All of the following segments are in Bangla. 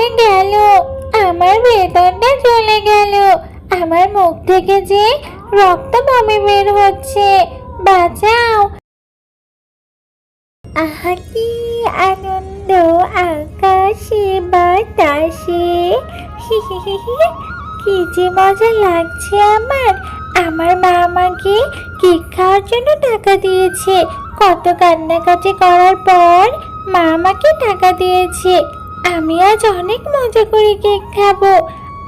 করে গেল। আমার বেতনটা চলে গেল। আমার মুখ থেকে যে রক্ত বমি বের হচ্ছে। বাঁচাও। আহা, কি আনন্দ। আকাশে বাতাসে। কি যে মজা লাগছে আমার। আমার মা আমাকে কেক খাওয়ার জন্য টাকা দিয়েছে। কত কান্নাকাটি করার পর মা আমাকে টাকা দিয়েছে। আমি আজ অনেক মজা করে কেক খাব।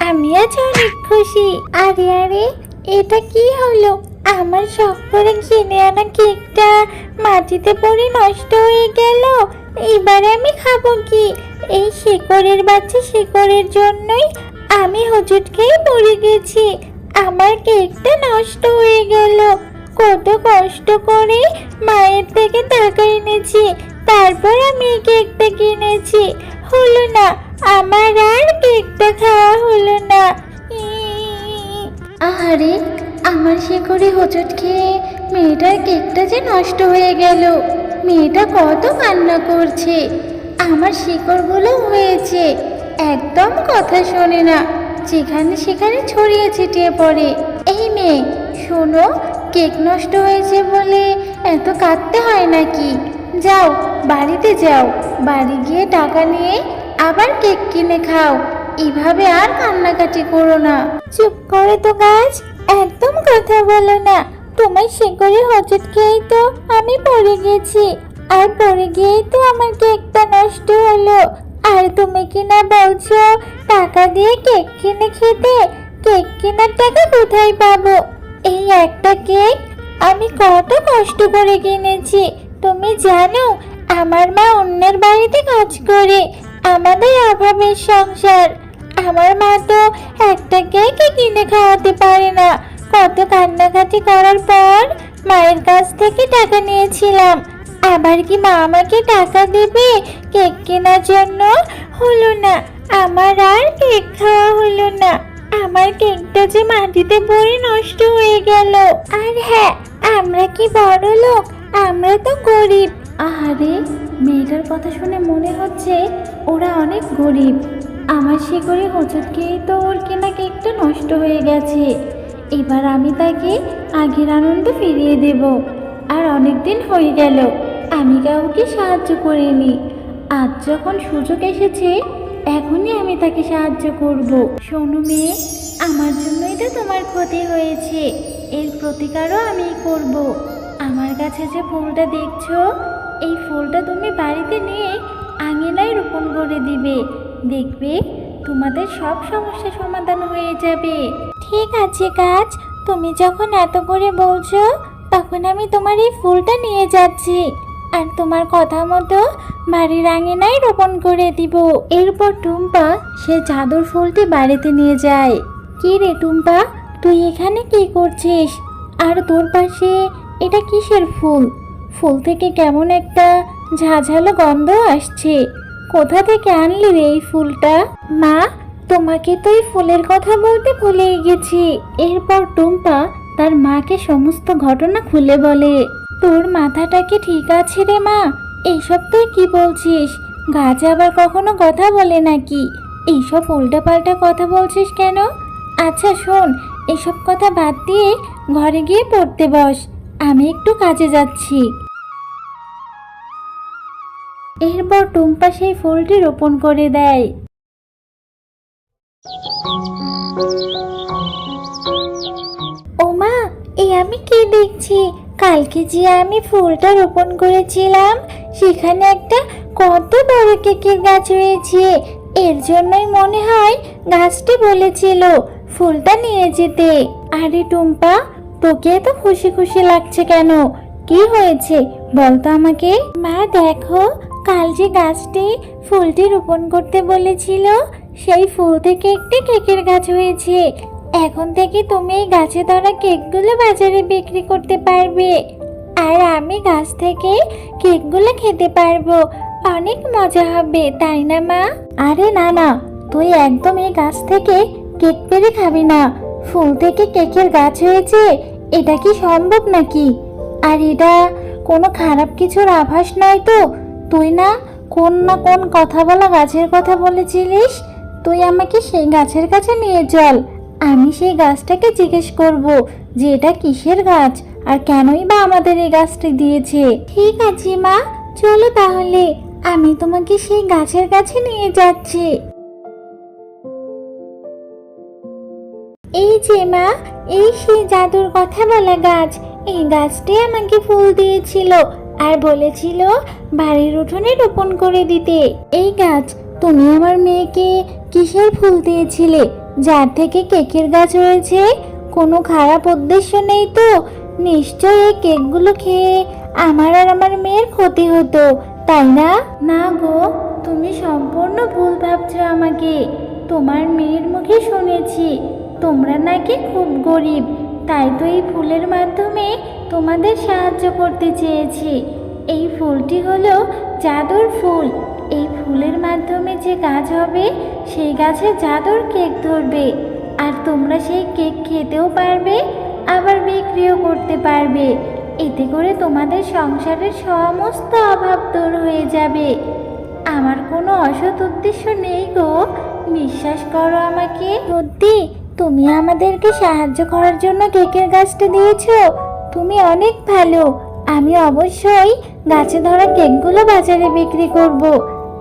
আমি আজ অনেক খুশি। আরে আরে, এটা কি হলো? আমার শখ করে কিনে আনা কেকটা মাটিতে পড়ে নষ্ট হয়ে গেল। এবারে আমি খাব কি? এই শিকড়ের বাচ্চা শিকড়ের জন্যই আমি হুজুট খেয়ে পড়ে গেছি। আমার কেকটা নষ্ট হয়ে গেল। কত কষ্ট করে মায়ের থেকে টাকা এনেছি। তারপর আমি কেকটা কিনেছি। হলো না, আমার আর কেকটা খাওয়া হলো না। আহারে, আমার শিকড়ে হোঁচট খেয়ে মেয়েটার কেকটা যে নষ্ট হয়ে গেল। মেয়েটা কত কান্না করছে। আমার শিকড়গুলো হয়েছে। একদম কথা শোনে না। যেখানে সেখানে ছড়িয়ে ছিটিয়ে পড়ে। এই মেয়ে, শোনো, কেক নষ্ট হয়েছে বলে এত কাঁদতে হয় নাকি? যাও, বাড়িতে যাও। বাড়ি গিয়ে টাকা নিয়ে আবার কেক কিনে খাও। এভাবে আর কান্নাকাটি করো না। চুপ করে তো গাছ একদম কথা বলো না। তোমার শিকড়ে হজট খেয়েই তো আমি পড়ে গেছি। আর পড়ে গিয়েই তো আমার কেকটা নষ্ট হলো। আর তুমি কি না বলছো, টাকা দিয়ে কেক কিনে খেতে? কেক কেনার টাকা কোথায় পাবো? এই একটা কেক আমি কত কষ্ট করে কিনেছি। তুমি জানো, আমার মা অন্যের বাড়িতে কাজ করে, আমাদের অভাবের সংসার। আমার মা তো একটা কেকই কিনে খাওয়াতে পারে না। কত কান্নাকাটি করার পর মায়ের কাছ থেকে টাকা নিয়েছিলাম। আবার কি মা আমাকে টাকা দেবে কেক কেনার জন্য? হলো না। আমার আর কেক খাওয়া হলো না। আমার কেকটা যে মাটিতে পড়ে নষ্ট হয়ে গেল। আর হ্যাঁ আমরা কি বড় লোক আমরা তো গরিব। আহারে, মেয়েটার কথা শুনে মনে হচ্ছে ওরা অনেক গরিব। আমার শিকড়ে হোঁচট খেয়েই তো ওর কেনা কেকটা নষ্ট হয়ে গেছে। এবার আমি তাকে আগের আনন্দ ফিরিয়ে দেব। আর অনেক দিন হয়ে গেল, আমি কাউকে সাহায্য করিনি। আজ যখন সুযোগ এসেছে, এখনই আমি তাকে সাহায্য করব। শোনো মেয়ে, আমার জন্যই তো তোমার ক্ষতি হয়েছে। এর প্রতিকারও আমি করব। আমার কাছে যে ফুলটা দেখছ এই ফুলটা তুমি বাড়িতে নিয়ে আঙিনায় রোপণ করে দিবে। দেখবে তোমাদের সব সমস্যা সমাধান হয়ে যাবে। ঠিক আছে গাছ তুমি যখন এত করে বলছো তখন আমি তোমার এই ফুলটা নিয়ে যাচ্ছি। আর তোমার কথা মতো বাড়ির আঙিনায় রোপণ করে দিব। এরপর টুম্পা সে চাদর ফুলটি বাড়িতে নিয়ে যায়। কি রে টুম্পা তুই এখানে কি করছিস? আর তোর পাশে এটা কিসের ফুল? ফুল থেকে কেমন একটা ঝাঝালো গন্ধ আসছে। কোথা থেকে আনলি রে এই ফুলটা? মা, তোমাকে তো এই ফুলের কথা বলতে ভুলেই গেছি। এরপর টুম্পা তার মাকে সমস্ত ঘটনা খুলে বলে, তোর মাথাটা কি ঠিক আছে রে মা? এইসব তুই কি বলছিস? গাছ আবার কখনো কথা বলে নাকি? এইসব উল্টাপাল্টা কথা বলছিস কেন? আচ্ছা শোন, এসব কথা বাদ দিয়ে ঘরে গিয়ে পড়তে বস। আমি একটু কাজে যাচ্ছি। এরপর টুম্পা সেই ফুলটি রোপণ করে দেয়। ওমা, এ আমি কি দেখছি? কালকে যে আমি ফুলটা রোপণ করেছিলাম, সেখানে একটা কত বড় কেকের গাছ হয়েছে এর জন্যই মনে হয় গাছটি বলেছিল ফুলটা নিয়ে যেতে। আরে টুম্পা তোকে এত খুশি খুশি লাগছে কেন? কি হয়েছে? বলতো আমাকে। মা, দেখো, কাল যে গাছটি ফুলটি রোপণ করতে বলেছিল, সেই ফুল থেকে একটি কেকের গাছ হয়েছে। এখন থেকে তুমি এই গাছে ধরা কেকগুলো বাজারে বিক্রি করতে পারবে। আর আমি গাছ থেকে কেকগুলো খেতে পারব। অনেক মজা হবে, তাই না মা? আরে না না, তুই একদম এই গাছ থেকে কেক পেরে খাবি না। ফুল থেকে কেকের গাছ হয়েছে এটা কি সম্ভব নাকি? আর এটা কোনো খারাপ কিছুর আভাস নয় তো? তুই না কোন না কোন কথা বলা গাছের কথা বলেছিলিস? তুই আমাকে সেই গাছের কাছে নিয়ে চল। আমি সেই গাছটাকে জিজ্ঞেস করব যে এটা কিসের গাছ আর কেনই বা আমাদের এই গাছটি দিয়েছে। ঠিক আছে মা, চলো তাহলে। আমি তোমাকে সেই গাছের কাছে নিয়ে যাচ্ছি। এই যে মা, এই সেই জাদুর কথা বলা গাছ, এই গাছটি আমাকে ফুল দিয়েছিল আর বলেছিল বাড়ির উঠোনে রোপণ করে দিতে। এই গাছ, তুমি আমার মেয়েকে কিসের ফুল দিয়েছিলে? যার থেকে কেকের গাছ হয়েছে? কোনো খারাপ উদ্দেশ্য নেই তো? নিশ্চয়ই এই কেকগুলো খেয়ে আমার আর আমার মেয়ের ক্ষতি হতো, তাই না? না গো, তুমি সম্পূর্ণ ভুল ভাবছ আমাকে। তোমার মেয়ের মুখে শুনেছি তোমরা নাকি খুব গরিব, তাই তো এই ফুলের মাধ্যমে তোমাদের সাহায্য করতে চেয়েছি। এই ফুলটি হলো জাদুর ফুল। এই ফুলের মাধ্যমে যে গাছ হবে, সেই গাছে জাদুর কেক ধরবে। আর তোমরা সেই কেক খেতেও পারবে, আবার বিক্রিও করতে পারবে। এতে করে তোমাদের সংসারের সমস্ত অভাব দূর হয়ে যাবে। আমার কোনো অসৎ উদ্দেশ্য নেই গো। বিশ্বাস করো আমাকে। সত্যি? তুমি আমাদেরকে সাহায্য করার জন্য কেকের গাছটা দিয়েছ। তুমি অনেক ভালো। আমি অবশ্যই গাছে ধরা কেকগুলো বাজারে বিক্রি করব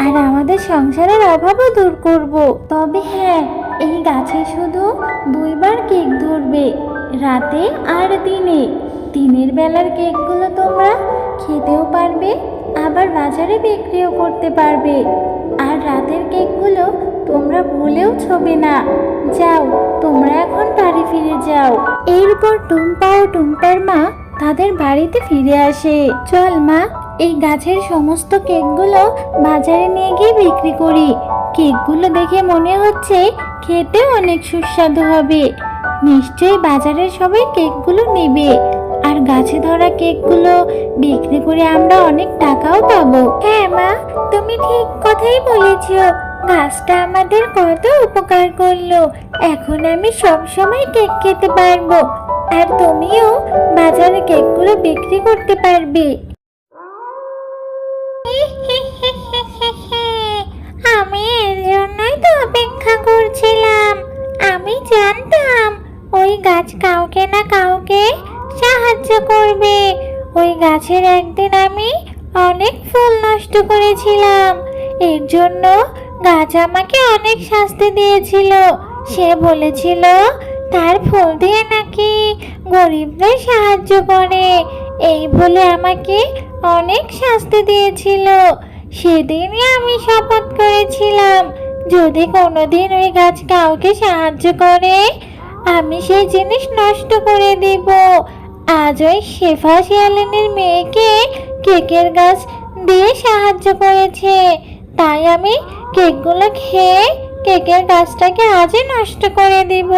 আর আমাদের সংসারের অভাবও দূর করব। তবে হ্যাঁ এই গাছে শুধু দুইবার কেক ধরবে, রাতে আর দিনে। দিনের বেলার কেকগুলো তোমরা খেতেও পারবে, আবার বাজারে বিক্রিও করতে পারবে। আর রাতের কেকগুলো তোমরা ভুলেও ছবে না। যাও, তোমরা এখন বাড়ি ফিরে যাও। এরপর টুম্পা ও টুম্পার মা তাদের বাড়িতে ফিরে আসে। চল মা, এই গাছের সমস্ত কেকগুলো বাজারে নিয়ে গিয়ে বিক্রি করি। কেকগুলো দেখে মনে হচ্ছে খেতে অনেক সুস্বাদু হবে। নিশ্চয়ই বাজারের সবাই কেকগুলো নেবে। গাছে ধরা কেকগুলো বিক্রি করে আমরা অনেক টাকাও পাবো। হ্যাঁ মা, তুমি ঠিক কথাই বলেছ। গাছটা আমাদের কত উপকার করল। এখন আমি সব সময় কেক খেতে পারব। আর তুমিও বাজারে কেকগুলো বিক্রি করতে পারবে। আমি এর জন্যই তো অপেক্ষা করছিলাম। আমি জানতাম, ওই গাছ কাউকে না কাউকে সাহায্য করবে। ওই গাছের একদিন আমি অনেক ফুল নষ্ট করেছিলাম। এর জন্য গাছ আমাকে অনেক শাস্তি দিয়েছিল। সে বলেছিল, তার ফুল দিয়ে নাকি গরিবদের সাহায্য করে। এই বলে আমাকে অনেক শাস্তি দিয়েছিল। সেদিনই আমি শপথ করেছিলাম, যদি কোনোদিন ওই গাছ কাউকে সাহায্য করে, আমি সেই জিনিস নষ্ট করে দেব। আজ ওই শেফা শিয়ালিনীর মেয়েকে কেকের গাছ দিয়ে সাহায্য করেছে। তাই আমি কেকগুলো খেয়ে কেকের গাছটাকে আজই নষ্ট করে দিব।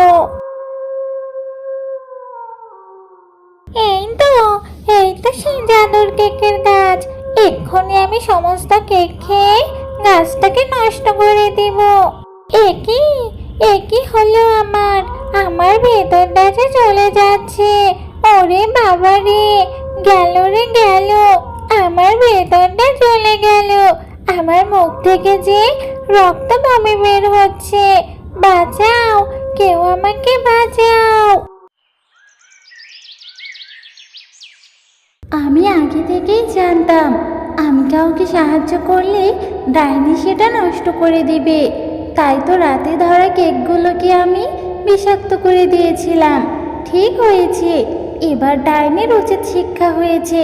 এই তো এই তো সেই জাদুর কেকের গাছ। এক্ষুনি আমি সমস্ত কেক খেয়ে গাছটাকে নষ্ট করে দিব। একই একই হলো আমার? আমার ভেতরটা যে চলে যাচ্ছে। ওরে বাবা রে, গেল রে গেল। আমার ভেতরটা চলে গেল। আমার মুখ থেকে যে রক্ত বমি বের হচ্ছে। বাঁচাও, কেউ আমাকে বাঁচাও। আমি আগে থেকেই জানতাম, আমি কাউকে সাহায্য করলে ডাইনি সেটা নষ্ট করে দেবে। তাই তো রাতে ধরা কেকগুলোকে আমি বিষাক্ত করে দিয়েছিলাম। ঠিক হয়েছে। এবার ডাইনের উচিত শিক্ষা হয়েছে।